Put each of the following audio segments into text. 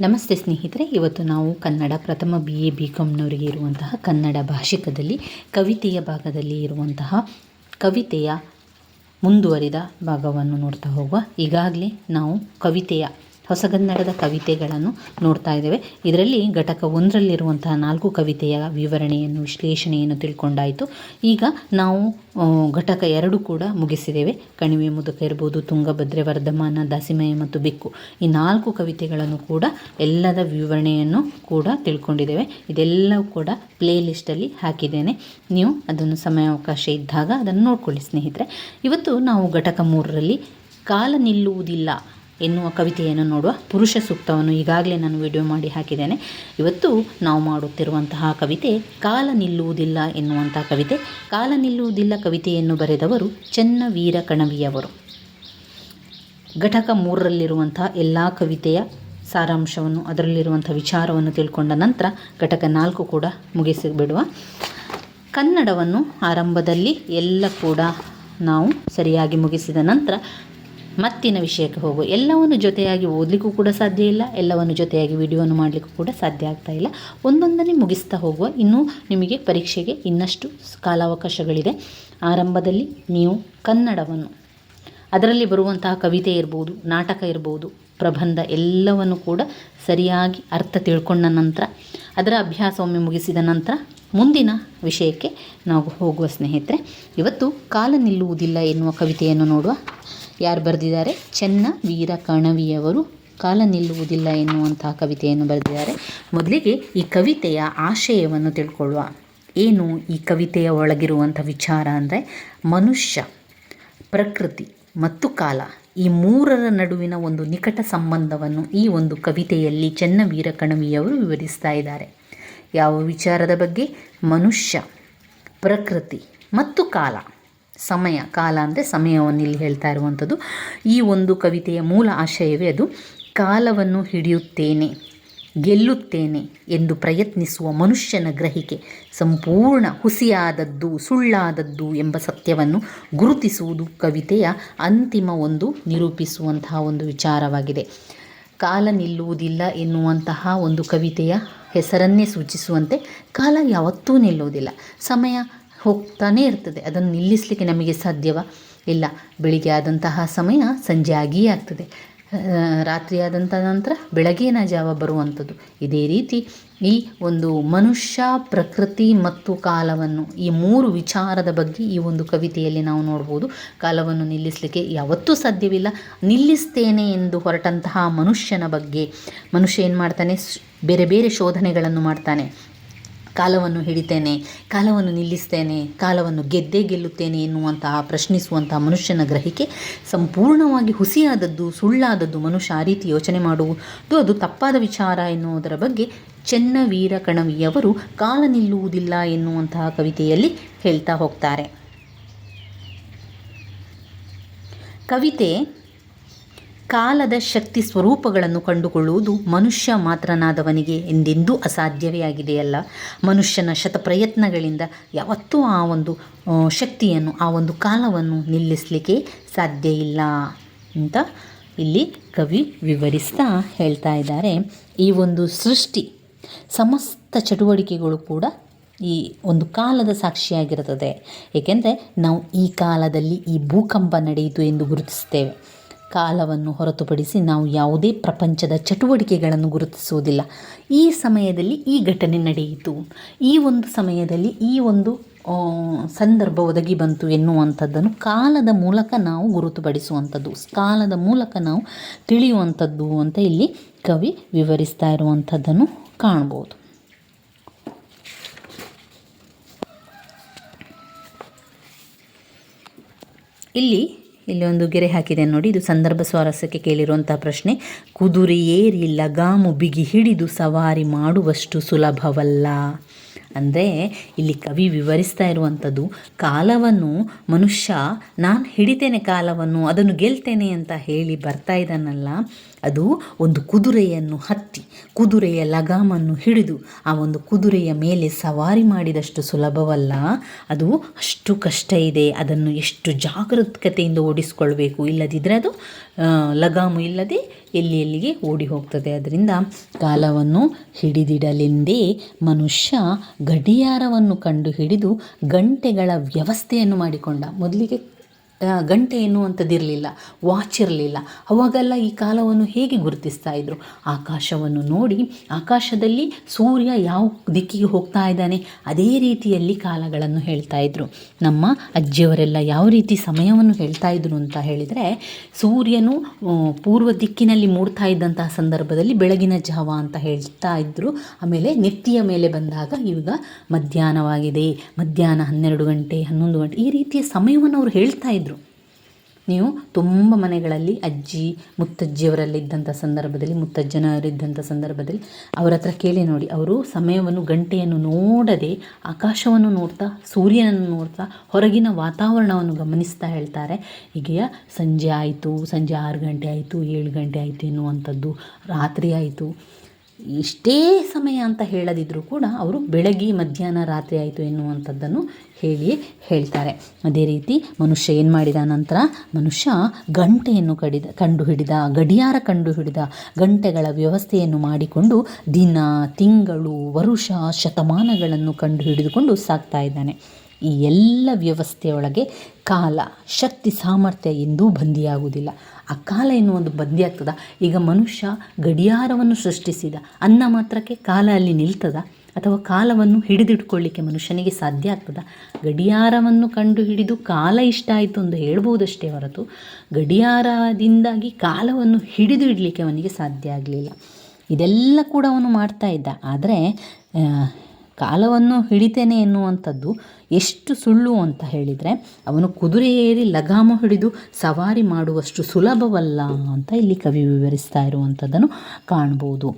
ನಮಸ್ತೆ ಸ್ನೇಹಿತರೆ, ಇವತ್ತು ನಾವು ಕನ್ನಡ ಪ್ರಥಮ ಬಿ ಎ ಬಿ ಕಾಮ್ನವರಿಗೆ ಇರುವಂತಹ ಕನ್ನಡ ಭಾಷಿಕದಲ್ಲಿ, ಕವಿತೆಯ ಭಾಗದಲ್ಲಿ ಇರುವಂತಹ ಕವಿತೆಯ ಮುಂದುವರಿದ ಭಾಗವನ್ನು ನೋಡ್ತಾ ಹೋಗುವ. ಈಗಾಗಲೇ ನಾವು ಕವಿತೆಯ ಹೊಸಗನ್ನಡದ ಕವಿತೆಗಳನ್ನು ನೋಡ್ತಾ ಇದ್ದೇವೆ. ಇದರಲ್ಲಿ ಘಟಕ ಒಂದರಲ್ಲಿರುವಂತಹ ನಾಲ್ಕು ಕವಿತೆಯ ವಿವರಣೆಯನ್ನು, ವಿಶ್ಲೇಷಣೆಯನ್ನು ತಿಳ್ಕೊಂಡಾಯಿತು. ಈಗ ನಾವು ಘಟಕ ಎರಡು ಕೂಡ ಮುಗಿಸಿದ್ದೇವೆ. ಕಣಿವೆ ಮುದುಕ ಇರ್ಬೋದು, ತುಂಗಭದ್ರೆ, ವರ್ಧಮಾನ, ದಾಸಿಮಯ ಮತ್ತು ಬೆಕ್ಕು. ಈ ನಾಲ್ಕು ಕವಿತೆಗಳನ್ನು ಕೂಡ ಎಲ್ಲದ ವಿವರಣೆಯನ್ನು ಕೂಡ ತಿಳ್ಕೊಂಡಿದ್ದೇವೆ. ಇದೆಲ್ಲವೂ ಕೂಡ ಪ್ಲೇ ಲಿಸ್ಟಲ್ಲಿ ಹಾಕಿದ್ದೇನೆ. ನೀವು ಅದನ್ನು ಸಮಯಾವಕಾಶ ಇದ್ದಾಗ ಅದನ್ನು ನೋಡ್ಕೊಳ್ಳಿ ಸ್ನೇಹಿತರೆ. ಇವತ್ತು ನಾವು ಘಟಕ ಮೂರರಲ್ಲಿ ಕಾಲ ನಿಲ್ಲುವುದಿಲ್ಲ ಎನ್ನುವ ಕವಿತೆಯನ್ನು ನೋಡುವ ಪುರುಷ ಸೂಕ್ತವನ್ನು ಈಗಾಗಲೇ ನಾನು ವಿಡಿಯೋ ಮಾಡಿ ಹಾಕಿದ್ದೇನೆ. ಇವತ್ತು ನಾವು ಮಾಡುತ್ತಿರುವಂತಹ ಕವಿತೆ, ಕಾಲ ನಿಲ್ಲುವುದಿಲ್ಲ ಎನ್ನುವಂತಹ ಕವಿತೆ. ಕಾಲ ನಿಲ್ಲುವುದಿಲ್ಲ ಕವಿತೆಯನ್ನು ಬರೆದವರು ಚೆನ್ನವೀರ ಕಣವಿಯವರು. ಘಟಕ ಮೂರರಲ್ಲಿರುವಂತಹ ಎಲ್ಲ ಕವಿತೆಯ ಸಾರಾಂಶವನ್ನು ಅದರಲ್ಲಿರುವಂಥ ವಿಚಾರವನ್ನು ತಿಳ್ಕೊಂಡ ನಂತರ ಘಟಕ ನಾಲ್ಕು ಕೂಡ ಮುಗಿಸಿಬಿಡುವ ಕನ್ನಡವನ್ನು ಆರಂಭದಲ್ಲಿ ಎಲ್ಲ ಕೂಡ ನಾವು ಸರಿಯಾಗಿ ಮುಗಿಸಿದ ನಂತರ ಮತ್ತಿನ ವಿಷಯಕ್ಕೆ ಹೋಗುವ ಎಲ್ಲವನ್ನು ಜೊತೆಯಾಗಿ ಓದಲಿಕ್ಕೂ ಕೂಡ ಸಾಧ್ಯ ಇಲ್ಲ, ಎಲ್ಲವನ್ನು ಜೊತೆಯಾಗಿ ವಿಡಿಯೋವನ್ನು ಮಾಡಲಿಕ್ಕೂ ಕೂಡ ಸಾಧ್ಯ ಆಗ್ತಾ ಇಲ್ಲ. ಒಂದೊಂದನ್ನೇ ಮುಗಿಸ್ತಾ ಹೋಗುವ. ಇನ್ನೂ ನಿಮಗೆ ಪರೀಕ್ಷೆಗೆ ಇನ್ನಷ್ಟು ಕಾಲಾವಕಾಶಗಳಿದೆ. ಆರಂಭದಲ್ಲಿ ನೀವು ಕನ್ನಡವನ್ನು, ಅದರಲ್ಲಿ ಬರುವಂತಹ ಕವಿತೆ ಇರ್ಬೋದು, ನಾಟಕ ಇರ್ಬೋದು, ಪ್ರಬಂಧ ಎಲ್ಲವನ್ನು ಕೂಡ ಸರಿಯಾಗಿ ಅರ್ಥ ತಿಳ್ಕೊಂಡ ನಂತರ, ಅದರ ಅಭ್ಯಾಸ ಒಮ್ಮೆ ಮುಗಿಸಿದ ನಂತರ ಮುಂದಿನ ವಿಷಯಕ್ಕೆ ನಾವು ಹೋಗುವ ಸ್ನೇಹಿತರೆ, ಇವತ್ತು ಕಾಲ ನಿಲ್ಲುವುದಿಲ್ಲ ಎನ್ನುವ ಕವಿತೆಯನ್ನು ನೋಡುವ ಯಾರು ಬರೆದಿದ್ದಾರೆ? ಚೆನ್ನ ವೀರ ಕಣವಿಯವರು. ಕಾಲ ನಿಲ್ಲುವುದಿಲ್ಲ ಎನ್ನುವಂತಹ ಕವಿತೆಯನ್ನು ಬರೆದಿದ್ದಾರೆ. ಮೊದಲಿಗೆ ಈ ಕವಿತೆಯ ಆಶಯವನ್ನು ತಿಳ್ಕೊಳ್ಳುವ. ಏನು ಈ ಕವಿತೆಯ ಒಳಗಿರುವಂಥ ವಿಚಾರ ಅಂದರೆ ಮನುಷ್ಯ, ಪ್ರಕೃತಿ ಮತ್ತು ಕಾಲ ಈ ಮೂರರ ನಡುವಿನ ಒಂದು ನಿಕಟ ಸಂಬಂಧವನ್ನು ಈ ಒಂದು ಕವಿತೆಯಲ್ಲಿ ಚೆನ್ನವೀರ ಕಣವಿಯವರು ವಿವರಿಸ್ತಾ ಇದ್ದಾರೆ. ಯಾವ ವಿಚಾರದ ಬಗ್ಗೆ? ಮನುಷ್ಯ, ಪ್ರಕೃತಿ ಮತ್ತು ಕಾಲ. ಸಮಯ, ಕಾಲ ಅಂದರೆ ಸಮಯವನ್ನು ಇಲ್ಲಿ ಹೇಳ್ತಾ ಇರುವಂಥದ್ದು. ಈ ಒಂದು ಕವಿತೆಯ ಮೂಲ ಆಶಯವೇ ಅದು. ಕಾಲವನ್ನು ಹಿಡಿಯುತ್ತೇನೆ, ಗೆಲ್ಲುತ್ತೇನೆ ಎಂದು ಪ್ರಯತ್ನಿಸುವ ಮನುಷ್ಯನ ಗ್ರಹಿಕೆ, ಸಂಪೂರ್ಣ ಹುಸಿಯಾದದ್ದು, ಸುಳ್ಳಾದದ್ದು ಎಂಬ ಸತ್ಯವನ್ನು ಗುರುತಿಸುವುದು ಕವಿತೆಯ ಅಂತಿಮ ಒಂದು ನಿರೂಪಿಸುವಂತಹ ಒಂದು ವಿಚಾರವಾಗಿದೆ. ಕಾಲ ನಿಲ್ಲುವುದಿಲ್ಲ ಎನ್ನುವಂತಹ ಒಂದು ಕವಿತೆಯ ಹೆಸರನ್ನೇ ಸೂಚಿಸುವಂತೆ ಕಾಲ ಯಾವತ್ತೂ ನಿಲ್ಲುವುದಿಲ್ಲ. ಸಮಯ ಹೋಗ್ತಾನೇ ಇರ್ತದೆ. ಅದನ್ನು ನಿಲ್ಲಿಸಲಿಕ್ಕೆ ನಮಗೆ ಸಾಧ್ಯವ ಇಲ್ಲ. ಬೆಳಿಗ್ಗೆ ಆದಂತಹ ಸಮಯ ಸಂಜೆ ಆಗಿಯೇ ಆಗ್ತದೆ. ರಾತ್ರಿ ಆದಂಥ ನಂತರ ಬೆಳಗಿನ ಜಾವ ಬರುವಂಥದ್ದು. ಇದೇ ರೀತಿ ಈ ಒಂದು ಮನುಷ್ಯ, ಪ್ರಕೃತಿ ಮತ್ತು ಕಾಲವನ್ನು, ಈ ಮೂರು ವಿಚಾರದ ಬಗ್ಗೆ ಈ ಒಂದು ಕವಿತೆಯಲ್ಲಿ ನಾವು ನೋಡ್ಬೋದು. ಕಾಲವನ್ನು ನಿಲ್ಲಿಸಲಿಕ್ಕೆ ಯಾವತ್ತೂ ಸಾಧ್ಯವಿಲ್ಲ. ನಿಲ್ಲಿಸ್ತೇನೆ ಎಂದು ಹೊರಟಂತಹ ಮನುಷ್ಯನ ಬಗ್ಗೆ. ಮನುಷ್ಯ ಏನು ಮಾಡ್ತಾನೆ ಬೇರೆ ಬೇರೆ ಶೋಧನೆಗಳನ್ನು ಮಾಡ್ತಾನೆ. ಕಾಲವನ್ನು ಹಿಡಿತೇನೆ, ಕಾಲವನ್ನು ನಿಲ್ಲಿಸ್ತೇನೆ, ಕಾಲವನ್ನು ಗೆದ್ದೇ ಗೆಲ್ಲುತ್ತೇನೆ ಎನ್ನುವಂತಹ, ಪ್ರಶ್ನಿಸುವಂತಹ ಮನುಷ್ಯನ ಗ್ರಹಿಕೆ ಸಂಪೂರ್ಣವಾಗಿ ಹುಸಿಯಾದದ್ದು, ಸುಳ್ಳಾದದ್ದು ಮನುಷ್ಯ ಆ ರೀತಿ ಯೋಚನೆ ಮಾಡುವುದು, ಅದು ತಪ್ಪಾದ ವಿಚಾರ ಎನ್ನುವುದರ ಬಗ್ಗೆ ಚೆನ್ನವೀರ ಕಣವಿಯವರು ಕಾಲ ನಿಲ್ಲುವುದಿಲ್ಲ ಎನ್ನುವಂತಹ ಕವಿತೆಯಲ್ಲಿ ಹೇಳ್ತಾ ಹೋಗ್ತಾರೆ. ಕವಿತೆ ಕಾಲದ ಶಕ್ತಿ ಸ್ವರೂಪಗಳನ್ನು ಕಂಡುಕೊಳ್ಳುವುದು ಮನುಷ್ಯ ಮಾತ್ರನಾದವನಿಗೆ ಎಂದೆಂದೂ ಅಸಾಧ್ಯವೇ ಆಗಿದೆಯಲ್ಲ. ಮನುಷ್ಯನ ಶತಪ್ರಯತ್ನಗಳಿಂದ ಯಾವತ್ತೂ ಆ ಒಂದು ಶಕ್ತಿಯನ್ನು, ಆ ಒಂದು ಕಾಲವನ್ನು ನಿಲ್ಲಿಸಲಿಕ್ಕೆ ಸಾಧ್ಯ ಇಲ್ಲ ಅಂತ ಇಲ್ಲಿ ಕವಿ ವಿವರಿಸ್ತಾ ಹೇಳ್ತಾ ಇದ್ದಾರೆ. ಈ ಒಂದು ಸೃಷ್ಟಿ, ಸಮಸ್ತ ಚಟುವಟಿಕೆಗಳು ಕೂಡ ಈ ಒಂದು ಕಾಲದ ಸಾಕ್ಷಿಯಾಗಿರುತ್ತದೆ. ಏಕೆಂದರೆ ನಾವು ಈ ಕಾಲದಲ್ಲಿ ಈ ಭೂಕಂಪ ನಡೆಯಿತು ಎಂದು ಗುರುತಿಸ್ತೇವೆ. ಕಾಲವನ್ನು ಹೊರತುಪಡಿಸಿ ನಾವು ಯಾವುದೇ ಪ್ರಪಂಚದ ಚಟುವಟಿಕೆಗಳನ್ನು ಗುರುತಿಸುವುದಿಲ್ಲ. ಈ ಸಮಯದಲ್ಲಿ ಈ ಘಟನೆ ನಡೆಯಿತು. ಈ ಒಂದು ಸಮಯದಲ್ಲಿ ಈ ಒಂದು ಸಂದರ್ಭ ಒದಗಿ ಬಂತು ಎನ್ನುವಂಥದ್ದನ್ನು ಕಾಲದ ಮೂಲಕ ನಾವು ಗುರುತುಪಡಿಸುವಂಥದ್ದು, ಕಾಲದ ಮೂಲಕ ನಾವು ತಿಳಿಯುವಂಥದ್ದು ಅಂತ ಇಲ್ಲಿ ಕವಿ ವಿವರಿಸ್ತಾ ಇರುವಂಥದ್ದನ್ನು ಕಾಣ್ಬೋದು ಇಲ್ಲಿ ಇಲ್ಲಿ ಒಂದು ಗೆರೆ ಹಾಕಿದೆ ನೋಡಿ. ಇದು ಸಂದರ್ಭ ಸ್ವಾರಸ್ಯಕ್ಕೆ ಕೇಳಿರುವಂತಹ ಪ್ರಶ್ನೆ. ಕುದುರೆ ಏರಿ ಲಗಾಮು ಬಿಗಿ ಹಿಡಿದು ಸವಾರಿ ಮಾಡುವಷ್ಟು ಸುಲಭವಲ್ಲ. ಅಂದರೆ ಇಲ್ಲಿ ಕವಿ ವಿವರಿಸ್ತಾ ಇರುವಂಥದ್ದು, ಕಾಲವನ್ನು ಮನುಷ್ಯ, ನಾನು ಹಿಡಿತೇನೆ ಕಾಲವನ್ನು, ಅದನ್ನು ಗೆಲ್ತೇನೆ ಅಂತ ಹೇಳಿ ಬರ್ತಾ ಇದ್ದಾನಲ್ಲ. ಅದು ಒಂದು ಕುದುರೆಯನ್ನು ಹತ್ತಿ, ಕುದುರೆಯ ಲಗಾಮನ್ನು ಹಿಡಿದು ಆ ಒಂದು ಕುದುರೆಯ ಮೇಲೆ ಸವಾರಿ ಮಾಡಿದಷ್ಟು ಸುಲಭವಲ್ಲ. ಅದು ಅಷ್ಟು ಕಷ್ಟ ಇದೆ, ಅದನ್ನು ಎಷ್ಟು ಜಾಗರೂಕತೆಯಿಂದ ಓಡಿಸ್ಕೊಳ್ಬೇಕು. ಇಲ್ಲದಿದ್ದರೆ ಅದು ಲಗಾಮು ಇಲ್ಲದೆ ಎಲ್ಲಿ ಎಲ್ಲಿಗೆ ಓಡಿ ಹೋಗ್ತದೆ. ಅದರಿಂದ ಕಾಲವನ್ನು ಹಿಡಿದಿಡಲೆಂದೇ ಮನುಷ್ಯ ಗಡಿಯಾರವನ್ನು ಕಂಡು ಹಿಡಿದು ಗಂಟೆಗಳ ವ್ಯವಸ್ಥೆಯನ್ನು ಮಾಡಿಕೊಂಡ. ಮೊದಲಿಗೆ ಗಂಟೆ ಎನ್ನುವಂಥದ್ದಿರಲಿಲ್ಲ ವಾಚ್ ಇರಲಿಲ್ಲ. ಅವಾಗೆಲ್ಲ ಈ ಕಾಲವನ್ನು ಹೇಗೆ ಗುರುತಿಸ್ತಾ ಇದ್ರು? ಆಕಾಶವನ್ನು ನೋಡಿ, ಆಕಾಶದಲ್ಲಿ ಸೂರ್ಯ ಯಾವ ದಿಕ್ಕಿಗೆ ಹೋಗ್ತಾ ಇದ್ದಾನೆ, ಅದೇ ರೀತಿಯಲ್ಲಿ ಕಾಲಗಳನ್ನು ಹೇಳ್ತಾ ಇದ್ರು. ನಮ್ಮ ಅಜ್ಜಿಯವರೆಲ್ಲ ಯಾವ ರೀತಿ ಸಮಯವನ್ನು ಹೇಳ್ತಾ ಇದ್ರು ಅಂತ ಹೇಳಿದರೆ, ಸೂರ್ಯನು ಪೂರ್ವ ದಿಕ್ಕಿನಲ್ಲಿ ಮೂಡ್ತಾ ಇದ್ದಂತಹ ಸಂದರ್ಭದಲ್ಲಿ ಬೆಳಗಿನ ಜಾವ ಅಂತ ಹೇಳ್ತಾ ಇದ್ರು. ಆಮೇಲೆ ನೆತ್ತಿಯ ಮೇಲೆ ಬಂದಾಗ ಇವಾಗ ಮಧ್ಯಾಹ್ನವಾಗಿದೆ. ಮಧ್ಯಾಹ್ನ ಹನ್ನೆರಡು ಗಂಟೆ, ಹನ್ನೊಂದು ಗಂಟೆ ಈ ರೀತಿಯ ಸಮಯವನ್ನು ಅವರು ಹೇಳ್ತಾ ಇದ್ರು. ನೀವು ತುಂಬ ಮನೆಗಳಲ್ಲಿ ಅಜ್ಜಿ ಮುತ್ತಜ್ಜಿಯವರಲ್ಲಿದ್ದಂಥ ಸಂದರ್ಭದಲ್ಲಿ ಮುತ್ತಜ್ಜನವರಿದ್ದಂಥ ಸಂದರ್ಭದಲ್ಲಿ ಅವರ ಹತ್ರ ಕೇಳಿ ನೋಡಿ. ಅವರು ಸಮಯವನ್ನು, ಗಂಟೆಯನ್ನು ನೋಡದೆ ಆಕಾಶವನ್ನು ನೋಡ್ತಾ, ಸೂರ್ಯನನ್ನು ನೋಡ್ತಾ ಹೊರಗಿನ ವಾತಾವರಣವನ್ನು ಗಮನಿಸ್ತಾ ಹೇಳ್ತಾರೆ. ಹೀಗೆಯ ಸಂಜೆ ಆಯಿತು, ಸಂಜೆ ಆರು ಗಂಟೆ ಆಯಿತು, ಏಳು ಗಂಟೆ ಆಯಿತು ಎನ್ನುವಂಥದ್ದು. ರಾತ್ರಿ ಆಯಿತು. ಇಷ್ಟೇ ಸಮಯ ಅಂತ ಹೇಳದಿದ್ದರೂ ಕೂಡ ಅವರು ಬೆಳಗ್ಗೆ, ಮಧ್ಯಾಹ್ನ ರಾತ್ರಿ ಆಯಿತು ಎನ್ನುವಂಥದ್ದನ್ನು ಹೇಳಿ ಹೇಳ್ತಾರೆ. ಅದೇ ರೀತಿ ಮನುಷ್ಯ ಏನು ಮಾಡಿದ ನಂತರ ಮನುಷ್ಯ ಗಂಟೆಯನ್ನು ಕಡಿದ ಕಂಡು ಹಿಡಿದ ಗಡಿಯಾರ ಕಂಡು ಹಿಡಿದ ಗಂಟೆಗಳ ವ್ಯವಸ್ಥೆಯನ್ನು ಮಾಡಿಕೊಂಡು ದಿನ, ತಿಂಗಳು, ವರುಷ, ಶತಮಾನಗಳನ್ನು ಕಂಡು ಹಿಡಿದುಕೊಂಡು ಸಾಕ್ತಾ ಇದ್ದಾನೆ. ಈ ಎಲ್ಲ ವ್ಯವಸ್ಥೆಯೊಳಗೆ ಕಾಲ, ಶಕ್ತಿ, ಸಾಮರ್ಥ್ಯ ಎಂದೂ ಬಂದಿಯಾಗುವುದಿಲ್ಲ. ಆ ಕಾಲ ಎನ್ನುವುದು ಬಂದಿ ಆಗ್ತದ. ಈಗ ಮನುಷ್ಯ ಗಡಿಯಾರವನ್ನು ಸೃಷ್ಟಿಸಿದ. ಅನ್ನ ಮಾತ್ರಕ್ಕೆ ಕಾಲ ಅಲ್ಲಿ ನಿಲ್ತದ? ಅಥವಾ ಕಾಲವನ್ನು ಹಿಡಿದಿಟ್ಕೊಳ್ಳಿಕ್ಕೆ ಮನುಷ್ಯನಿಗೆ ಸಾಧ್ಯ ಆಗ್ತದ? ಗಡಿಯಾರವನ್ನು ಕಂಡು ಹಿಡಿದು ಕಾಲ ಇಷ್ಟ ಆಯಿತು ಎಂದು ಹೇಳ್ಬೋದಷ್ಟೇ ಹೊರತು ಗಡಿಯಾರದಿಂದಾಗಿ ಕಾಲವನ್ನು ಹಿಡಿದು ಇಡಲಿಕ್ಕೆ ಅವನಿಗೆ ಸಾಧ್ಯ ಆಗಲಿಲ್ಲ. ಇದೆಲ್ಲ ಕೂಡ ಅವನು ಮಾಡ್ತಾ ಇದ್ದ. ಆದರೆ ಕಾಲವನ್ನು ಹಿಡಿತೇನೆ ಎನ್ನುವಂಥದ್ದು ಎಷ್ಟು ಸುಳ್ಳು ಅಂತ ಹೇಳಿದರೆ, ಅವನು ಕುದುರೆ ಏರಿ ಲಗಾಮ ಹಿಡಿದು ಸವಾರಿ ಮಾಡುವಷ್ಟು ಸುಲಭವಲ್ಲ ಅಂತ ಇಲ್ಲಿ ಕವಿ ವಿವರಿಸ್ತಾ ಇರುವಂಥದ್ದನ್ನು ಕಾಣ್ಬೋದು.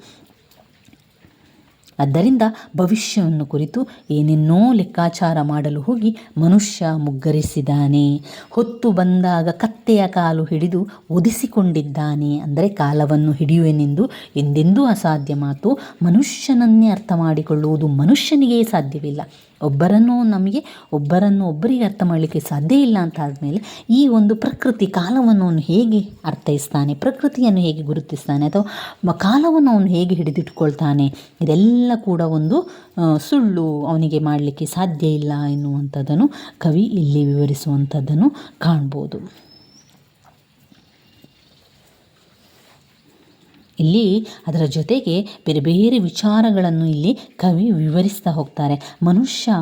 ಆದ್ದರಿಂದ ಭವಿಷ್ಯವನ್ನು ಕುರಿತು ಏನೇನೋ ಲೆಕ್ಕಾಚಾರ ಮಾಡಲು ಹೋಗಿ ಮನುಷ್ಯ ಮುಗ್ಗರಿಸಿದ್ದಾನೆ. ಹೊತ್ತು ಬಂದಾಗ ಕತ್ತೆಯ ಕಾಲು ಹಿಡಿದು ಒದಿಸಿಕೊಂಡಿದ್ದಾನೆ ಅಂದರೆ ಕಾಲವನ್ನು ಹಿಡಿಯುವೆನೆಂದು ಎಂದೆಂದೂ ಅಸಾಧ್ಯ ಮಾತು. ಮನುಷ್ಯನನ್ನೇ ಅರ್ಥ ಮಾಡಿಕೊಳ್ಳುವುದು ಮನುಷ್ಯನಿಗೆ ಸಾಧ್ಯವಿಲ್ಲ. ಒಬ್ಬರನ್ನು ನಮಗೆ, ಒಬ್ಬರನ್ನು ಒಬ್ಬರಿಗೆ ಅರ್ಥ ಮಾಡಲಿಕ್ಕೆ ಸಾಧ್ಯ ಇಲ್ಲ ಅಂತ ಆದಮೇಲೆ ಈ ಒಂದು ಪ್ರಕೃತಿ ಕಾಲವನ್ನು ಅವನು ಹೇಗೆ ಅರ್ಥೈಸ್ತಾನೆ, ಪ್ರಕೃತಿಯನ್ನು ಹೇಗೆ ಗುರುತಿಸ್ತಾನೆ ಅಥವಾ ಕಾಲವನ್ನು ಅವನು ಹೇಗೆ ಹಿಡಿದಿಟ್ಕೊಳ್ತಾನೆ ಇದೆಲ್ಲ ಕೂಡ ಒಂದು ಸುಳ್ಳು ಅವನಿಗೆ ಮಾಡಲಿಕ್ಕೆ ಸಾಧ್ಯ ಇಲ್ಲ ಎನ್ನುವಂಥದ್ದನ್ನು ಕವಿ ಇಲ್ಲಿ ವಿವರಿಸುವಂಥದ್ದನ್ನು ಕಾಣ್ಬೋದು. ಇಲ್ಲಿ ಅದರ ಜೊತೆಗೆ ಬೇರೆ ಬೇರೆ ವಿಚಾರಗಳನ್ನು ಇಲ್ಲಿ ಕವಿ ವಿವರಿಸ್ತಾ ಹೋಗ್ತಾರೆ. ಮನುಷ್ಯ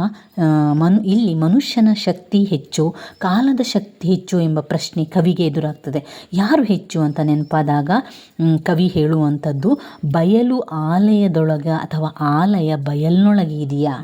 ಮನು, ಇಲ್ಲಿ ಮನುಷ್ಯನ ಶಕ್ತಿ ಹೆಚ್ಚು, ಕಾಲದ ಶಕ್ತಿ ಹೆಚ್ಚು ಎಂಬ ಪ್ರಶ್ನೆ ಕವಿಗೆ ಎದುರಾಗ್ತದೆ. ಯಾರು ಹೆಚ್ಚು ಅಂತ ನೆನಪಾದಾಗ ಕವಿ ಹೇಳುವಂಥದ್ದು, ಬಯಲು ಆಲಯದೊಳಗ ಅಥವಾ ಆಲಯ ಬಯಲಿನೊಳಗೆ ಇದೆಯಾ?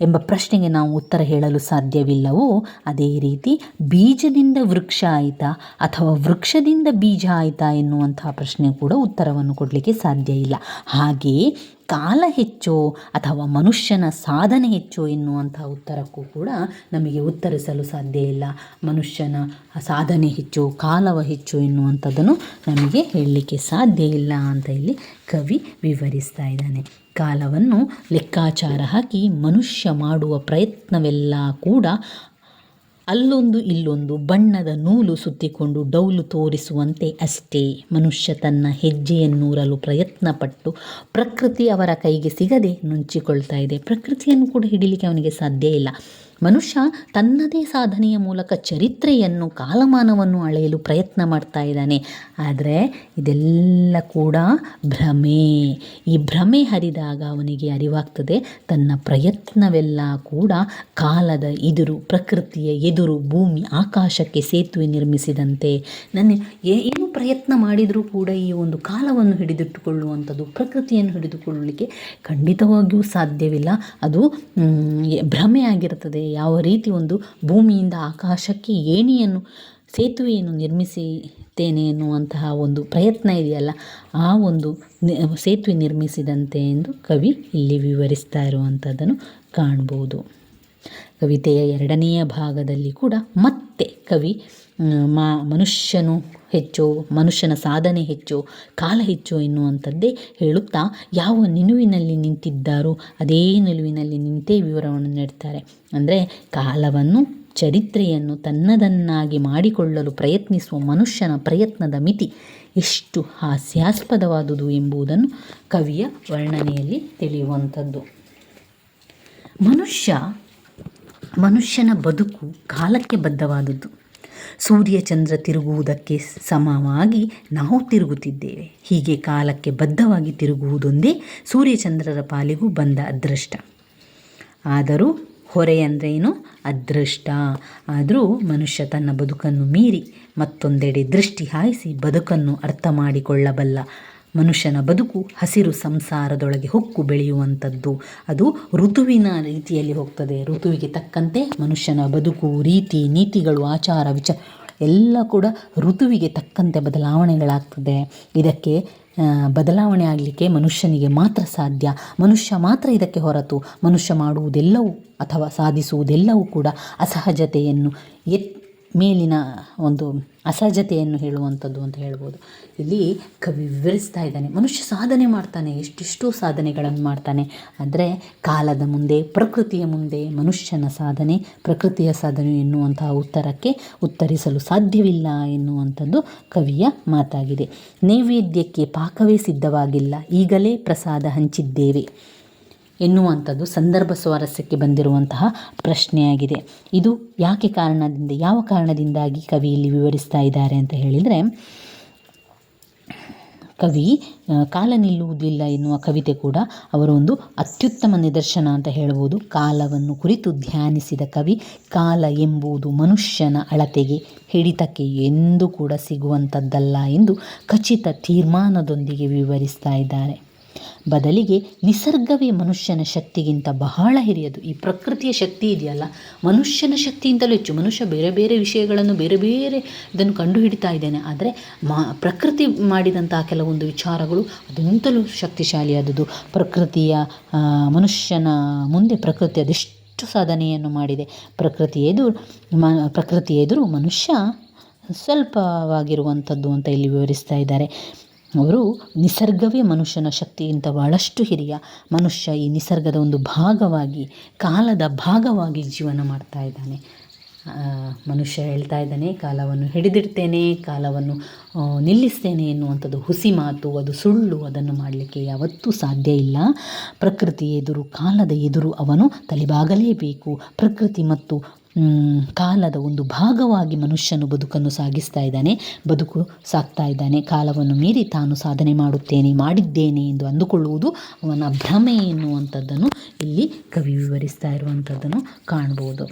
ಎಂಬ ಪ್ರಶ್ನೆಗೆ ನಾವು ಉತ್ತರ ಹೇಳಲು ಸಾಧ್ಯವಿಲ್ಲವೋ, ಅದೇ ರೀತಿ ಬೀಜದಿಂದ ವೃಕ್ಷ ಆಯಿತಾ ಅಥವಾ ವೃಕ್ಷದಿಂದ ಬೀಜ ಆಯಿತಾ ಎನ್ನುವಂತಹ ಪ್ರಶ್ನೆ ಕೂಡ ಉತ್ತರವನ್ನು ಕೊಡಲಿಕ್ಕೆ ಸಾಧ್ಯ ಇಲ್ಲ. ಹಾಗೆಯೇ ಕಾಲ ಹೆಚ್ಚೋ ಅಥವಾ ಮನುಷ್ಯನ ಸಾಧನೆ ಹೆಚ್ಚೋ ಎನ್ನುವಂಥ ಉತ್ತರಕ್ಕೂ ಕೂಡ ನಮಗೆ ಉತ್ತರಿಸಲು ಸಾಧ್ಯ ಇಲ್ಲ. ಮನುಷ್ಯನ ಸಾಧನೆ ಹೆಚ್ಚು, ಕಾಲವ ಹೆಚ್ಚು ಎನ್ನುವಂಥದ್ದನ್ನು ನಮಗೆ ಹೇಳಲಿಕ್ಕೆ ಸಾಧ್ಯ ಇಲ್ಲ ಅಂತ ಇಲ್ಲಿ ಕವಿ ವಿವರಿಸ್ತಾ ಇದ್ದಾನೆ. ಕಾಲವನ್ನು ಲೆಕ್ಕಾಚಾರ ಹಾಕಿ ಮನುಷ್ಯ ಮಾಡುವ ಪ್ರಯತ್ನವೆಲ್ಲ ಕೂಡ ಅಲ್ಲೊಂದು ಇಲ್ಲೊಂದು ಬಣ್ಣದ ನೂಲು ಸುತ್ತಿಕೊಂಡು ಡೌಲು ತೋರಿಸುವಂತೆ ಅಷ್ಟೇ. ಮನುಷ್ಯ ತನ್ನ ಹೆಜ್ಜೆಯನ್ನೂರಲು ಪ್ರಯತ್ನಪಟ್ಟು ಪ್ರಕೃತಿ ಅವರ ಕೈಗೆ ಸಿಗದೆ ನುಂಚಿಕೊಳ್ತಾ ಇದೆ. ಪ್ರಕೃತಿಯನ್ನು ಕೂಡ ಹಿಡಿಲಿಕ್ಕೆ ಅವನಿಗೆ ಸಾಧ್ಯ ಇಲ್ಲ. ಮನುಷ್ಯ ತನ್ನದೇ ಸಾಧನೆಯ ಮೂಲಕ ಚರಿತ್ರೆಯನ್ನು, ಕಾಲಮಾನವನ್ನು ಅಳೆಯಲು ಪ್ರಯತ್ನ ಮಾಡ್ತಾ ಇದ್ದಾನೆ. ಆದರೆ ಇದೆಲ್ಲ ಕೂಡ ಭ್ರಮೆ. ಈ ಭ್ರಮೆ ಹರಿದಾಗ ಅವನಿಗೆ ಅರಿವಾಗ್ತದೆ, ತನ್ನ ಪ್ರಯತ್ನವೆಲ್ಲ ಕೂಡ ಕಾಲದ ಎದುರು ಪ್ರಕೃತಿಯ ಎದುರು, ಭೂಮಿ, ಆಕಾಶಕ್ಕೆ ಸೇತುವೆ ನಿರ್ಮಿಸಿದಂತೆ. ನನ್ನ ಏನು ಪ್ರಯತ್ನ ಮಾಡಿದರೂ ಕೂಡ ಈ ಒಂದು ಕಾಲವನ್ನು ಹಿಡಿದಿಟ್ಟುಕೊಳ್ಳುವಂಥದ್ದು, ಪ್ರಕೃತಿಯನ್ನು ಹಿಡಿದುಕೊಳ್ಳಲಿಕ್ಕೆ ಖಂಡಿತವಾಗಿಯೂ ಸಾಧ್ಯವಿಲ್ಲ. ಅದು ಭ್ರಮೆ ಆಗಿರ್ತದೆ. ಯಾವ ರೀತಿ ಒಂದು ಭೂಮಿಯಿಂದ ಆಕಾಶಕ್ಕೆ ಏಣಿಯನ್ನು, ಸೇತುವೆಯನ್ನು ನಿರ್ಮಿಸಿದ್ದೇನೆ ಎನ್ನುವಂತಹ ಒಂದು ಪ್ರಯತ್ನ ಇದೆಯಲ್ಲ, ಆ ಒಂದು ಸೇತುವೆ ನಿರ್ಮಿಸಿದಂತೆ ಎಂದು ಕವಿ ಇಲ್ಲಿ ವಿವರಿಸ್ತಾ ಇರುವಂಥದ್ದನ್ನು ಕಾಣ್ಬೋದು. ಕವಿತೆಯ ಎರಡನೆಯ ಭಾಗದಲ್ಲಿ ಕೂಡ ಮತ್ತೆ ಕವಿ ಮಾ, ಮನುಷ್ಯನು ಹೆಚ್ಚು, ಮನುಷ್ಯನ ಸಾಧನೆ ಹೆಚ್ಚು, ಕಾಲ ಹೆಚ್ಚು ಎನ್ನುವಂಥದ್ದೇ ಹೇಳುತ್ತಾ, ಯಾವ ನಿಲುವಿನಲ್ಲಿ ನಿಂತಿದ್ದಾರೋ ಅದೇ ನಿಲುವಿನಲ್ಲಿ ನಿಂತೇ ವಿವರವನ್ನು ನೀಡ್ತಾರೆ. ಅಂದರೆ ಕಾಲವನ್ನು, ಚರಿತ್ರೆಯನ್ನು ತನ್ನದನ್ನಾಗಿ ಮಾಡಿಕೊಳ್ಳಲು ಪ್ರಯತ್ನಿಸುವ ಮನುಷ್ಯನ ಪ್ರಯತ್ನದ ಮಿತಿ ಎಷ್ಟು ಹಾಸ್ಯಾಸ್ಪದವಾದುದು ಎಂಬುದನ್ನು ಕವಿಯ ವರ್ಣನೆಯಲ್ಲಿ ತಿಳಿಯುವಂಥದ್ದು. ಮನುಷ್ಯ ಮನುಷ್ಯನ ಬದುಕು ಕಾಲಕ್ಕೆ ಬದ್ಧವಾದದ್ದು. ಸೂರ್ಯ ಚಂದ್ರ ತಿರುಗುವುದಕ್ಕೆ ಸಮವಾಗಿ ನಾವು ತಿರುಗುತ್ತಿದ್ದೇವೆ. ಹೀಗೆ ಕಾಲಕ್ಕೆ ಬದ್ಧವಾಗಿ ತಿರುಗುವುದೊಂದೇ ಸೂರ್ಯಚಂದ್ರರ ಪಾಲಿಗೂ ಬಂದ ಅದೃಷ್ಟ. ಆದರೂ ಹೊರೆ ಅಂದ್ರೇನು? ಅದೃಷ್ಟ. ಆದರೂ ಮನುಷ್ಯ ತನ್ನ ಬದುಕನ್ನು ಮೀರಿ ಮತ್ತೊಂದೆಡೆ ದೃಷ್ಟಿ ಹಾಯಿಸಿ ಬದುಕನ್ನು ಅರ್ಥ ಮಾಡಿಕೊಳ್ಳಬಲ್ಲ ಮನುಷ್ಯನ ಬದುಕು ಹಸಿರು ಸಂಸಾರದೊಳಗೆ ಹೊಕ್ಕು ಬೆಳೆಯುವಂಥದ್ದು. ಅದು ಋತುವಿನ ರೀತಿಯಲ್ಲಿ ಹೋಗ್ತದೆ. ಋತುವಿಗೆ ತಕ್ಕಂತೆ ಮನುಷ್ಯನ ಬದುಕು, ರೀತಿ, ನೀತಿಗಳು, ಆಚಾರ, ವಿಚಾರ ಎಲ್ಲ ಕೂಡ ಋತುವಿಗೆ ತಕ್ಕಂತೆ ಬದಲಾವಣೆಗಳಾಗ್ತದೆ. ಇದಕ್ಕೆ ಬದಲಾವಣೆ ಆಗಲಿಕ್ಕೆ ಮನುಷ್ಯನಿಗೆ ಮಾತ್ರ ಸಾಧ್ಯ. ಮನುಷ್ಯ ಮಾತ್ರ ಇದಕ್ಕೆ ಹೊರತು ಮನುಷ್ಯ ಮಾಡುವುದೆಲ್ಲವೂ ಅಥವಾ ಸಾಧಿಸುವುದೆಲ್ಲವೂ ಕೂಡ ಅಸಹಜತೆಯನ್ನು ಎತ್ ಮೇಲಿನ ಒಂದು ಅಸಹಜತೆಯನ್ನು ಹೇಳುವಂಥದ್ದು ಅಂತ ಹೇಳ್ಬೋದು. ಇಲ್ಲಿ ಕವಿ ವಿವರಿಸ್ತಾ ಇದ್ದಾನೆ. ಮನುಷ್ಯ ಸಾಧನೆ ಮಾಡ್ತಾನೆ, ಎಷ್ಟೆಷ್ಟೋ ಸಾಧನೆಗಳನ್ನು ಮಾಡ್ತಾನೆ. ಆದರೆ ಕಾಲದ ಮುಂದೆ, ಪ್ರಕೃತಿಯ ಮುಂದೆ ಮನುಷ್ಯನ ಸಾಧನೆ, ಪ್ರಕೃತಿಯ ಸಾಧನೆ ಎನ್ನುವಂತಹ ಉತ್ತರಕ್ಕೆ ಉತ್ತರಿಸಲು ಸಾಧ್ಯವಿಲ್ಲ ಎನ್ನುವಂಥದ್ದು ಕವಿಯ ಮಾತಾಗಿದೆ. ನೈವೇದ್ಯಕ್ಕೆ ಪಾಕವೇ ಸಿದ್ಧವಾಗಿಲ್ಲ. ಈಗಲೇ ಪ್ರಸಾದ ಹಂಚಿದ್ದೇವೆ. ಎನ್ನುವಂಥದ್ದು ಸಂದರ್ಭ ಸ್ವಾರಸ್ಯಕ್ಕೆ ಬಂದಿರುವಂತಹ ಪ್ರಶ್ನೆಯಾಗಿದೆ. ಇದು ಯಾಕೆ ಕಾರಣದಿಂದ, ಯಾವ ಕಾರಣದಿಂದಾಗಿ ಕವಿ ಇಲ್ಲಿ ವಿವರಿಸ್ತಾ ಇದ್ದಾರೆ ಅಂತ ಹೇಳಿದರೆ, ಕವಿ ಕಾಲ ನಿಲ್ಲುವುದಿಲ್ಲ ಎನ್ನುವ ಕವಿತೆ ಕೂಡ ಅವರ ಒಂದು ಅತ್ಯುತ್ತಮ ನಿದರ್ಶನ ಅಂತ ಹೇಳ್ಬೋದು. ಕಾಲವನ್ನು ಕುರಿತು ಧ್ಯಾನಿಸಿದ ಕವಿ, ಕಾಲ ಎಂಬುದು ಮನುಷ್ಯನ ಅಳತೆಗೆ ಹಿಡಿತಕ್ಕೆ ಎಂದೂ ಕೂಡ ಸಿಗುವಂಥದ್ದಲ್ಲ ಎಂದು ಖಚಿತ ತೀರ್ಮಾನದೊಂದಿಗೆ ವಿವರಿಸ್ತಾ ಇದ್ದಾರೆ. ಬದಲಿಗೆ ನಿಸರ್ಗವೇ ಮನುಷ್ಯನ ಶಕ್ತಿಗಿಂತ ಬಹಳ ಹಿರಿಯದು. ಈ ಪ್ರಕೃತಿಯ ಶಕ್ತಿ ಇದೆಯಲ್ಲ? ಮನುಷ್ಯನ ಶಕ್ತಿಯಿಂದಲೂ ಹೆಚ್ಚು. ಮನುಷ್ಯ ಬೇರೆ ಬೇರೆ ವಿಷಯಗಳನ್ನು ಬೇರೆ ಬೇರೆ ಇದನ್ನು ಕಂಡುಹಿಡಿತಾ ಇದ್ದೇನೆ. ಆದರೆ ಮಾ, ಪ್ರಕೃತಿ ಮಾಡಿದಂತಹ ಕೆಲವೊಂದು ವಿಚಾರಗಳು ಅದಂತಲೂ ಶಕ್ತಿಶಾಲಿಯಾದುದು ಪ್ರಕೃತಿಯ ಮನುಷ್ಯನ ಮುಂದೆ ಪ್ರಕೃತಿ ಅದೆಷ್ಟು ಸಾಧನೆಯನ್ನು ಮಾಡಿದೆ. ಪ್ರಕೃತಿ ಎದುರು, ಮ, ಪ್ರಕೃತಿ ಎದುರು ಮನುಷ್ಯ ಸ್ವಲ್ಪವಾಗಿರುವಂಥದ್ದು ಅಂತ ಇಲ್ಲಿ ವಿವರಿಸ್ತಾ ಇದ್ದಾರೆ. ಅವರು ನಿಸರ್ಗವೇ ಮನುಷ್ಯನ ಶಕ್ತಿಗಿಂತ ಬಹಳಷ್ಟು ಹಿರಿಯ ಮನುಷ್ಯ ಈ ನಿಸರ್ಗದ ಒಂದು ಭಾಗವಾಗಿ, ಕಾಲದ ಭಾಗವಾಗಿ ಜೀವನ ಮಾಡ್ತಾ ಇದ್ದಾನೆ. ಮನುಷ್ಯ ಹೇಳ್ತಾ ಇದ್ದಾನೆ, ಕಾಲವನ್ನು ಹಿಡಿದಿಡ್ತೇನೆ, ಕಾಲವನ್ನು ನಿಲ್ಲಿಸ್ತೇನೆ ಎನ್ನುವಂಥದ್ದು ಹುಸಿ ಮಾತು, ಅದು ಸುಳ್ಳು, ಅದನ್ನು ಮಾಡಲಿಕ್ಕೆ ಯಾವತ್ತೂ ಸಾಧ್ಯ ಇಲ್ಲ. ಪ್ರಕೃತಿ ಎದುರು, ಕಾಲದ ಎದುರು ಅವನು ತಲೆಬಾಗಲೇಬೇಕು. ಪ್ರಕೃತಿ ಮತ್ತು ಕಾಲದ ಒಂದು ಭಾಗವಾಗಿ ಮನುಷ್ಯನು ಬದುಕನ್ನು ಸಾಗಿಸ್ತಾ ಇದ್ದಾನೆ, ಬದುಕು ಸಾಕ್ತಾ ಇದ್ದಾನೆ. ಕಾಲವನ್ನು ಮೀರಿ ತಾನು ಸಾಧನೆ ಮಾಡುತ್ತೇನೆ, ಮಾಡಿದ್ದೇನೆ ಎಂದು ಅಂದುಕೊಳ್ಳುವುದು ಅವನ ಭ್ರಮೆ ಎನ್ನುವಂಥದ್ದನ್ನು ಇಲ್ಲಿ ಕವಿ ವಿವರಿಸ್ತಾ ಇರುವಂಥದ್ದನ್ನು ಕಾಣ್ಬೋದು.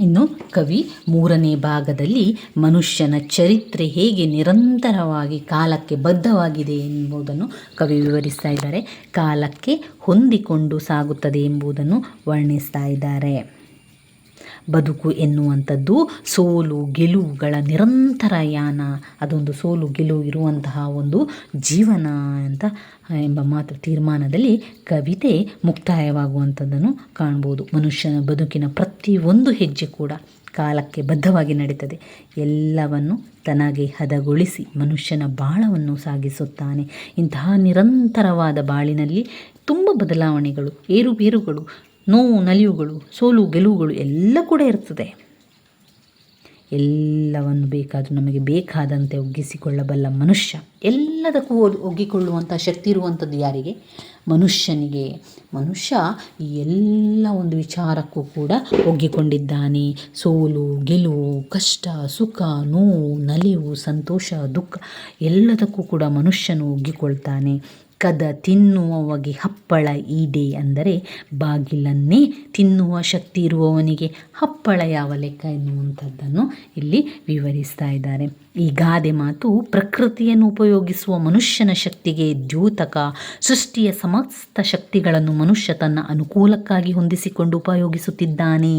ಇನ್ನು ಕವಿ ಮೂರನೇ ಭಾಗದಲ್ಲಿ ಮನುಷ್ಯನ ಚರಿತ್ರೆ ಹೇಗೆ ನಿರಂತರವಾಗಿ ಕಾಲಕ್ಕೆ ಬದ್ಧವಾಗಿದೆ ಎಂಬುದನ್ನು ಕವಿ ವಿವರಿಸ್ತಾ ಇದ್ದಾರೆ. ಕಾಲಕ್ಕೆ ಹೊಂದಿಕೊಂಡು ಸಾಗುತ್ತದೆ ಎಂಬುದನ್ನು ವರ್ಣಿಸ್ತಾ ಇದ್ದಾರೆ. ಬದುಕು ಎನ್ನುವಂಥದ್ದು ಸೋಲು ಗೆಲುವುಗಳ ನಿರಂತರ ಯಾನ. ಅದೊಂದು ಸೋಲು ಗೆಲುವು ಇರುವಂತಹ ಒಂದು ಜೀವನ ಅಂತ ಎಂಬ ಮಾತು ತೀರ್ಮಾನದಲ್ಲಿ ಕವಿತೆ ಮುಕ್ತಾಯವಾಗುವಂಥದ್ದನ್ನು ಕಾಣ್ಬೋದು. ಮನುಷ್ಯನ ಬದುಕಿನ ಪ್ರತಿಯೊಂದು ಹೆಜ್ಜೆ ಕೂಡ ಕಾಲಕ್ಕೆ ಬದ್ಧವಾಗಿ ನಡೀತದೆ. ಎಲ್ಲವನ್ನು ತನಗೆ ಹದಗೊಳಿಸಿ ಮನುಷ್ಯನ ಬಾಳವನ್ನು ಸಾಗಿಸುತ್ತಾನೆ. ಇಂತಹ ನಿರಂತರವಾದ ಬಾಳಿನಲ್ಲಿ ತುಂಬ ಬದಲಾವಣೆಗಳು, ಏರುಪೇರುಗಳು ನೋವು, ನಲಿವುಗಳು, ಸೋಲು, ಗೆಲುವುಗಳು ಎಲ್ಲ ಕೂಡ ಇರ್ತದೆ. ಎಲ್ಲವನ್ನು ಬೇಕಾದರೂ ನಮಗೆ ಬೇಕಾದಂತೆ ಒಗ್ಗಿಸಿಕೊಳ್ಳಬಲ್ಲ ಮನುಷ್ಯ, ಎಲ್ಲದಕ್ಕೂ ಒಗ್ಗಿಕೊಳ್ಳುವಂಥ ಶಕ್ತಿ ಇರುವಂಥದ್ದು ಯಾರಿಗೆ? ಮನುಷ್ಯನಿಗೆ. ಮನುಷ್ಯ ಈ ಎಲ್ಲ ಒಂದು ವಿಚಾರಕ್ಕೂ ಕೂಡ ಒಗ್ಗಿಕೊಂಡಿದ್ದಾನೆ. ಸೋಲು, ಗೆಲುವು, ಕಷ್ಟ, ಸುಖ, ನೋವು, ನಲಿವು, ಸಂತೋಷ, ದುಃಖ ಎಲ್ಲದಕ್ಕೂ ಕೂಡ ಮನುಷ್ಯನು ಒಗ್ಗಿಕೊಳ್ತಾನೆ. ಕದ ತಿನ್ನುವವಗೆ ಹಪ್ಪಳ ಈಡೆ ಅಂದರೆ ಬಾಗಿಲನ್ನೇ ತಿನ್ನುವ ಶಕ್ತಿ ಇರುವವನಿಗೆ ಹಪ್ಪಳ ಯಾವ ಲೆಕ್ಕ ಎನ್ನುವಂಥದ್ದನ್ನು ಇಲ್ಲಿ ವಿವರಿಸ್ತಾ ಇದ್ದಾರೆ. ಈ ಗಾದೆ ಮಾತು ಪ್ರಕೃತಿಯನ್ನು ಉಪಯೋಗಿಸುವ ಮನುಷ್ಯನ ಶಕ್ತಿಗೆ ದ್ಯೂತಕ, ಸೃಷ್ಟಿಯ ಸಮಸ್ತ ಶಕ್ತಿಗಳನ್ನು ಮನುಷ್ಯ ತನ್ನ ಅನುಕೂಲಕ್ಕಾಗಿ ಹೊಂದಿಸಿಕೊಂಡು ಉಪಯೋಗಿಸುತ್ತಿದ್ದಾನೆ.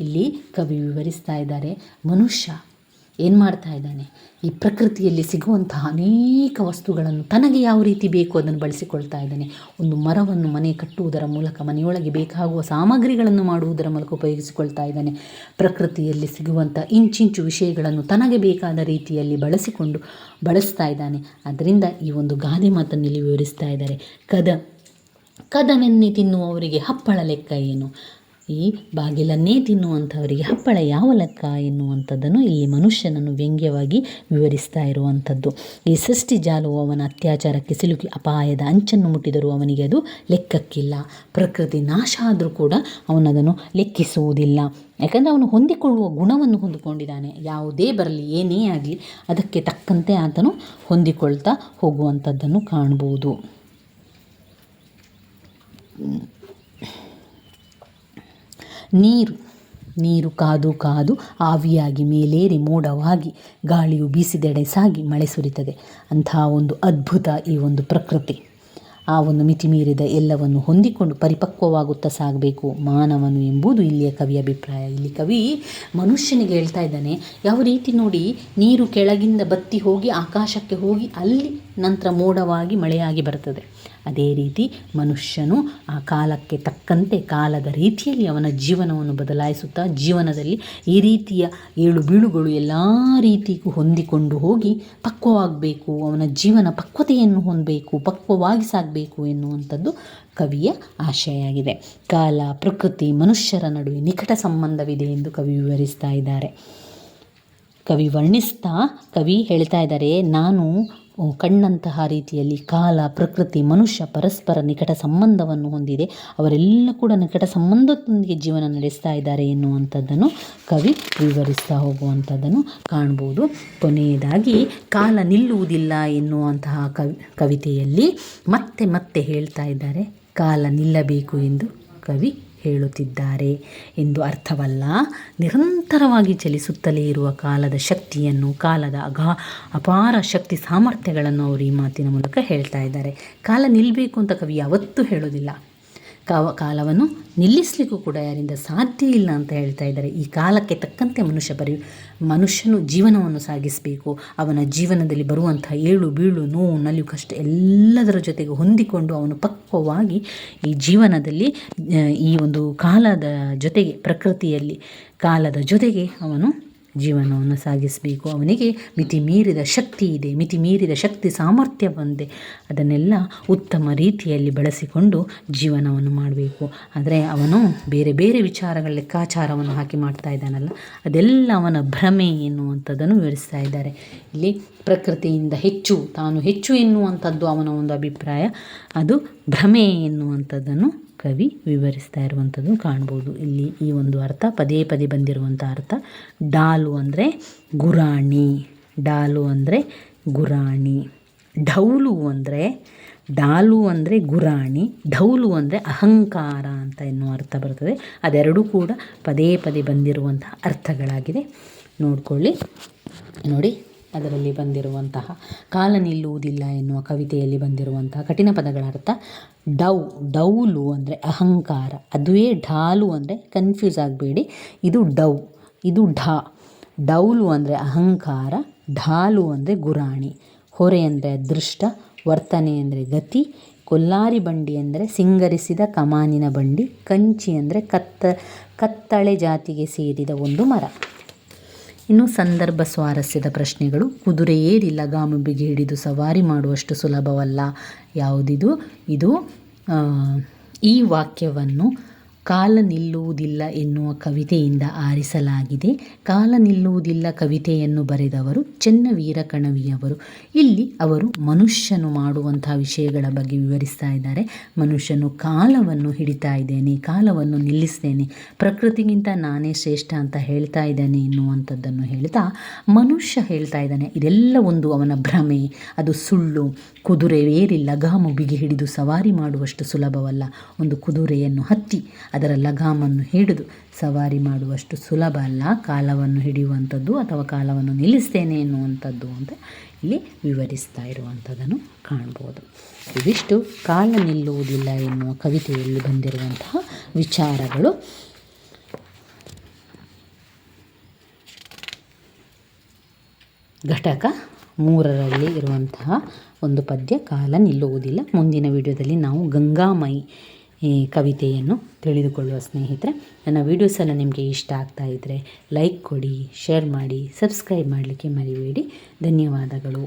ಇಲ್ಲಿ ಕವಿ ವಿವರಿಸ್ತಾ ಇದ್ದಾರೆ, ಮನುಷ್ಯ ಏನು ಮಾಡ್ತಾ ಇದ್ದಾನೆ? ಈ ಪ್ರಕೃತಿಯಲ್ಲಿ ಸಿಗುವಂತಹ ಅನೇಕ ವಸ್ತುಗಳನ್ನು ತನಗೆ ಯಾವ ರೀತಿ ಬೇಕು ಅದನ್ನು ಬಳಸಿಕೊಳ್ತಾ ಇದ್ದಾನೆ. ಒಂದು ಮರವನ್ನು ಮನೆ ಕಟ್ಟುವುದರ ಮೂಲಕ ಮನೆಯೊಳಗೆ ಬೇಕಾಗುವ ಸಾಮಗ್ರಿಗಳನ್ನು ಮಾಡುವುದರ ಮೂಲಕ ಉಪಯೋಗಿಸಿಕೊಳ್ತಾ ಇದ್ದಾನೆ. ಪ್ರಕೃತಿಯಲ್ಲಿ ಸಿಗುವಂಥ ಇಂಚಿಂಚು ವಿಷಯಗಳನ್ನು ತನಗೆ ಬೇಕಾದ ರೀತಿಯಲ್ಲಿ ಬಳಸಿಕೊಂಡು ಬಳಸ್ತಾ ಇದ್ದಾನೆ. ಅದರಿಂದ ಈ ಒಂದು ಗಾದೆ ಮಾತನ್ನು ಇಲ್ಲಿ ವಿವರಿಸ್ತಾ ಇದ್ದಾರೆ. ಕದ ಕದವೆನ್ನೆ ತಿನ್ನುವವರಿಗೆ ಹಪ್ಪಳ ಲೆಕ್ಕ ಏನು? ಈ ಬಾಗಿಲನ್ನೇ ತಿನ್ನುವಂಥವರಿಗೆ ಹಪ್ಪಳ ಯಾವ ಲೆಕ್ಕ ಎನ್ನುವಂಥದ್ದನ್ನು ಇಲ್ಲಿ ಮನುಷ್ಯನನ್ನು ವ್ಯಂಗ್ಯವಾಗಿ ವಿವರಿಸ್ತಾ ಇರುವಂಥದ್ದು. ಈ ಸೃಷ್ಟಿ ಜಾಲವು ಅವನ ಅತ್ಯಾಚಾರಕ್ಕೆ ಸಿಲುಕಿ ಅಪಾಯದ ಅಂಚನ್ನು ಮುಟ್ಟಿದರೂ ಅವನಿಗೆ ಅದು ಲೆಕ್ಕಕ್ಕಿಲ್ಲ. ಪ್ರಕೃತಿ ನಾಶ ಆದರೂ ಕೂಡ ಅವನದನ್ನು ಲೆಕ್ಕಿಸುವುದಿಲ್ಲ. ಯಾಕಂದರೆ ಅವನು ಹೊಂದಿಕೊಳ್ಳುವ ಗುಣವನ್ನು ಹೊಂದಿಕೊಂಡಿದ್ದಾನೆ. ಯಾವುದೇ ಬರಲಿ, ಏನೇ ಆಗಲಿ, ಅದಕ್ಕೆ ತಕ್ಕಂತೆ ಆತನು ಹೊಂದಿಕೊಳ್ತಾ ಹೋಗುವಂಥದ್ದನ್ನು ಕಾಣ್ಬೋದು ನೀರು. ನೀರು ಕಾದು ಕಾದು ಆವಿಯಾಗಿ ಮೇಲೇರಿ ಮೋಡವಾಗಿ ಗಾಳಿಯು ಬೀಸಿದೆಡೆ ಸಾಗಿ ಮಳೆ ಸುರಿತದೆ. ಅಂತಹ ಒಂದು ಅದ್ಭುತ ಈ ಒಂದು ಪ್ರಕೃತಿ. ಆ ಒಂದು ಮಿತಿ ಮೀರಿದ ಎಲ್ಲವನ್ನು ಹೊಂದಿಕೊಂಡು ಪರಿಪಕ್ವವಾಗುತ್ತಾ ಸಾಗಬೇಕು ಮಾನವನು ಎಂಬುದು ಇಲ್ಲಿಯ ಕವಿಯ ಅಭಿಪ್ರಾಯ. ಇಲ್ಲಿ ಕವಿ ಮನುಷ್ಯನಿಗೆ ಹೇಳ್ತಾ ಇದ್ದಾನೆ, ಯಾವ ರೀತಿ ನೋಡಿ ನೀರು ಕೆಳಗಿಂದ ಬತ್ತಿ ಹೋಗಿ ಆಕಾಶಕ್ಕೆ ಹೋಗಿ ಅಲ್ಲಿ ನಂತರ ಮೋಡವಾಗಿ ಮಳೆಯಾಗಿ ಬರ್ತದೆ. ಅದೇ ರೀತಿ ಮನುಷ್ಯನು ಆ ಕಾಲಕ್ಕೆ ತಕ್ಕಂತೆ ಕಾಲದ ರೀತಿಯಲ್ಲಿ ಅವನ ಜೀವನವನ್ನು ಬದಲಾಯಿಸುತ್ತಾ ಜೀವನದಲ್ಲಿ ಈ ರೀತಿಯ ಏಳು ಬೀಳುಗಳು ಎಲ್ಲ ರೀತಿಗೂ ಹೊಂದಿಕೊಂಡು ಹೋಗಿ ಪಕ್ವವಾಗಬೇಕು, ಅವನ ಜೀವನ ಪಕ್ವತೆಯನ್ನು ಹೊಂದಬೇಕು, ಪಕ್ವವಾಗಿ ಸಾಗಬೇಕು ಎನ್ನುವಂಥದ್ದು ಕವಿಯ ಆಶಯ ಆಗಿದೆ ಕಾಲ, ಪ್ರಕೃತಿ, ಮನುಷ್ಯರ ನಡುವೆ ನಿಕಟ ಸಂಬಂಧವಿದೆ ಎಂದು ಕವಿ ವಿವರಿಸ್ತಾ ಇದ್ದಾರೆ. ಕವಿ ವರ್ಣಿಸ್ತಾ ಕವಿ ಹೇಳ್ತಾ ಇದ್ದಾರೆ, ನಾನು ಕಣ್ಣಂತಹ ರೀತಿಯಲ್ಲಿ ಕಾಲ, ಪ್ರಕೃತಿ, ಮನುಷ್ಯ, ಪರಸ್ಪರ ನಿಕಟ ಸಂಬಂಧವನ್ನು ಹೊಂದಿದೆ. ಅವರೆಲ್ಲ ಕೂಡ ನಿಕಟ ಸಂಬಂಧದೊಂದಿಗೆ ಜೀವನ ನಡೆಸ್ತಾ ಇದ್ದಾರೆ ಎನ್ನುವಂಥದ್ದನ್ನು ಕವಿ ವಿವರಿಸ್ತಾ ಹೋಗುವಂಥದ್ದನ್ನು ಕಾಣ್ಬೋದು. ಕೊನೆಯದಾಗಿ, ಕಾಲ ನಿಲ್ಲುವುದಿಲ್ಲ ಎನ್ನುವಂತಹ ಕವಿ, ಕವಿತೆಯಲ್ಲಿ ಮತ್ತೆ ಮತ್ತೆ ಹೇಳ್ತಾ ಇದ್ದಾರೆ. ಕಾಲ ನಿಲ್ಲಬೇಕು ಎಂದು ಕವಿ ಹೇಳುತ್ತಿದ್ದಾರೆ ಎಂದು ಅರ್ಥವಲ್ಲ. ನಿರಂತರವಾಗಿ ಚಲಿಸುತ್ತಲೇ ಇರುವ ಕಾಲದ ಶಕ್ತಿಯನ್ನು, ಕಾಲದ ಅಗಾ ಅಪಾರ ಶಕ್ತಿ ಸಾಮರ್ಥ್ಯಗಳನ್ನು ಅವರು ಈ ಮಾತಿನ ಮೂಲಕ ಹೇಳ್ತಾ ಇದ್ದಾರೆ. ಕಾಲ ನಿಲ್ಲಬೇಕು ಅಂತ ಕವಿ ಯಾವತ್ತೂ ಹೇಳೋದಿಲ್ಲ ಕಾವ ಕಾಲವನ್ನು ನಿಲ್ಲಿಸಲಿಕ್ಕೂ ಕೂಡ ಯಾರಿಂದ ಸಾಧ್ಯ ಇಲ್ಲ ಅಂತ ಹೇಳ್ತಾ ಇದ್ದಾರೆ. ಈ ಕಾಲಕ್ಕೆ ತಕ್ಕಂತೆ ಮನುಷ್ಯ ಬರೆಯು ಮನುಷ್ಯನು ಜೀವನವನ್ನು ಸಾಗಿಸಬೇಕು. ಅವನ ಜೀವನದಲ್ಲಿ ಬರುವಂಥ ಏಳು ಬೀಳು ನೋವು, ನಲಿವು ಕಷ್ಟ ಎಲ್ಲದರ ಜೊತೆಗೆ ಹೊಂದಿಕೊಂಡು ಅವನು ಪಕ್ವವಾಗಿ ಈ ಜೀವನದಲ್ಲಿ ಈ ಒಂದು ಕಾಲದ ಜೊತೆಗೆ, ಪ್ರಕೃತಿಯಲ್ಲಿ ಕಾಲದ ಜೊತೆಗೆ ಅವನು ಜೀವನವನ್ನು ಸಾಗಿಸಬೇಕು. ಅವನಿಗೆ ಮಿತಿ ಮೀರಿದ ಶಕ್ತಿ ಇದೆ. ಮಿತಿ ಮೀರಿದ ಶಕ್ತಿ ಸಾಮರ್ಥ್ಯ ಬಂದೆ. ಅದನ್ನೆಲ್ಲ ಉತ್ತಮ ರೀತಿಯಲ್ಲಿ ಬಳಸಿಕೊಂಡು ಜೀವನವನ್ನು ಮಾಡಬೇಕು. ಆದರೆ ಅವನು ಬೇರೆ ಬೇರೆ ವಿಚಾರಗಳ ಲೆಕ್ಕಾಚಾರವನ್ನು ಹಾಕಿ ಮಾಡ್ತಾ ಇದ್ದಾನಲ್ಲ, ಅದೆಲ್ಲ ಅವನ ಭ್ರಮೆ ಎನ್ನುವಂಥದ್ದನ್ನು ವಿವರಿಸ್ತಾ ಇದ್ದಾರೆ. ಇಲ್ಲಿ ಪ್ರಕೃತಿಯಿಂದ ಹೆಚ್ಚು, ತಾನು ಹೆಚ್ಚು ಎನ್ನುವಂಥದ್ದು ಅವನ ಒಂದು ಅಭಿಪ್ರಾಯ. ಅದು ಭ್ರಮೆ ಎನ್ನುವಂಥದ್ದನ್ನು ಕವಿ ವಿವರಿಸ್ತಾ ಇರುವಂಥದ್ದು ಕಾಣ್ಬೋದು. ಇಲ್ಲಿ ಈ ಒಂದು ಅರ್ಥ, ಪದೇ ಪದೇ ಬಂದಿರುವಂಥ ಅರ್ಥ, ಡಾಲು ಅಂದರೆ ಗುರಾಣಿ, ಡಾಲು ಅಂದರೆ ಗುರಾಣಿ ಢೌಲು ಅಂದರೆ ಡಾಲು ಅಂದರೆ ಗುರಾಣಿ ಢೌಲು ಅಂದರೆ ಅಹಂಕಾರ ಅಂತ ಎನ್ನುವ ಅರ್ಥ ಬರ್ತದೆ. ಅದೆರಡೂ ಕೂಡ ಪದೇ ಪದೇ ಬಂದಿರುವಂಥ ಅರ್ಥಗಳಾಗಿದೆ. ನೋಡ್ಕೊಳ್ಳಿ. ನೋಡಿ ಅದರಲ್ಲಿ ಬಂದಿರುವಂತಹ ಕಾಲ ನಿಲ್ಲುವುದಿಲ್ಲ ಎನ್ನುವ ಕವಿತೆಯಲ್ಲಿ ಬಂದಿರುವಂತಹ ಕಠಿಣ ಪದಗಳ ಅರ್ಥ ಡೌ, ಡೌಲು ಅಂದರೆ ಅಹಂಕಾರ, ಅದುವೇ ಢಾಲು ಅಂದರೆ ಕನ್ಫ್ಯೂಸ್ ಆಗಬೇಡಿ. ಇದು ಡೌ, ಇದು ಢಾ. ಡೌಲು ಅಂದರೆ ಅಹಂಕಾರ, ಢಾಲು ಅಂದರೆ ಗುರಾಣಿ. ಹೊರೆ ಅಂದರೆ ಅದೃಷ್ಟ, ವರ್ತನೆ ಅಂದರೆ ಗತಿ, ಕೊಲ್ಲಾರಿ ಬಂಡಿ ಅಂದರೆ ಸಿಂಗರಿಸಿದ ಕಮಾನಿನ ಬಂಡಿ, ಕಂಚಿ ಅಂದರೆ ಕತ್ತ, ಕತ್ತಳೆ ಜಾತಿಗೆ ಸೇರಿದ ಒಂದು ಮರ. ಇನ್ನು ಸಂದರ್ಭ ಸ್ವಾರಸ್ಯದ ಪ್ರಶ್ನೆಗಳು. ಕುದುರೆ ಏರಿ ಗಾಮುಬಿಗೆ ಬಿಗಿ ಹಿಡಿದು ಸವಾರಿ ಮಾಡುವಷ್ಟು ಸುಲಭವಲ್ಲ. ಯಾವುದಿದು? ಇದು ಈ ವಾಕ್ಯವನ್ನು ಕಾಲ ನಿಲ್ಲುವುದಿಲ್ಲ ಎನ್ನುವ ಕವಿತೆಯಿಂದ ಆರಿಸಲಾಗಿದೆ. ಕಾಲ ನಿಲ್ಲುವುದಿಲ್ಲ ಕವಿತೆಯನ್ನು ಬರೆದವರು ಚೆನ್ನವೀರ ಕಣವಿಯವರು. ಇಲ್ಲಿ ಅವರು ಮನುಷ್ಯನು ಮಾಡುವಂತಹ ವಿಷಯಗಳ ಬಗ್ಗೆ ವಿವರಿಸ್ತಾ ಇದ್ದಾರೆ. ಮನುಷ್ಯನು ಕಾಲವನ್ನು ಹಿಡಿತಾ ಇದ್ದೇನೆ, ಕಾಲವನ್ನು ನಿಲ್ಲಿಸ್ತೇನೆ ಪ್ರಕೃತಿಗಿಂತ ನಾನೇ ಶ್ರೇಷ್ಠ ಅಂತ ಹೇಳ್ತಾ ಇದ್ದಾನೆ ಎನ್ನುವಂಥದ್ದನ್ನು ಹೇಳ್ತಾ ಮನುಷ್ಯ ಹೇಳ್ತಾ ಇದ್ದಾನೆ. ಇದೆಲ್ಲ ಒಂದು ಅವನ ಭ್ರಮೆ. ಅದು ಸುಳ್ಳು. ಕುದುರೆ ಏರಿ ಲಗಾಮು ಬಿಗಿ ಹಿಡಿದು ಸವಾರಿ ಮಾಡುವಷ್ಟು ಸುಲಭವಲ್ಲ. ಒಂದು ಕುದುರೆಯನ್ನು ಹತ್ತಿ ಅದರ ಲಗಾಮನ್ನು ಹಿಡಿದು ಸವಾರಿ ಮಾಡುವಷ್ಟು ಸುಲಭ ಅಲ್ಲ. ಕಾಲವನ್ನು ಹಿಡಿಯುವಂಥದ್ದು ಅಥವಾ ಕಾಲವನ್ನು ನಿಲ್ಲಿಸ್ತೇನೆ ಎನ್ನುವಂಥದ್ದು ಅಂತ ಇಲ್ಲಿ ವಿವರಿಸ್ತಾ ಇರುವಂಥದ್ದನ್ನು ಕಾಣ್ಬೋದು. ಇವಿಷ್ಟು ಕಾಲ ನಿಲ್ಲುವುದಿಲ್ಲ ಎನ್ನುವ ಕವಿತೆಯಲ್ಲಿ ಬಂದಿರುವಂತಹ ವಿಚಾರಗಳು. ಘಟಕ ಮೂರರಲ್ಲಿ ಇರುವಂತಹ ಒಂದು ಪದ್ಯ ಕಾಲ ನಿಲ್ಲುವುದಿಲ್ಲ. ಮುಂದಿನ ವಿಡಿಯೋದಲ್ಲಿ ನಾವು ಗಂಗಾಮಯಿ ಈ ಕವಿತೆಯನ್ನು ತಿಳಿದುಕೊಳ್ಳುವ ಸ್ನೇಹಿತರೆ, ನನ್ನ ವಿಡಿಯೋಸನ್ನು ನಿಮಗೆ ಇಷ್ಟ ಆಗ್ತಾ ಇದ್ದರೆ ಲೈಕ್ ಕೊಡಿ ಶೇರ್ ಮಾಡಿ ಸಬ್ಸ್ಕ್ರೈಬ್ ಮಾಡಲಿಕ್ಕೆ ಮರಿಬೇಡಿ. ಧನ್ಯವಾದಗಳು.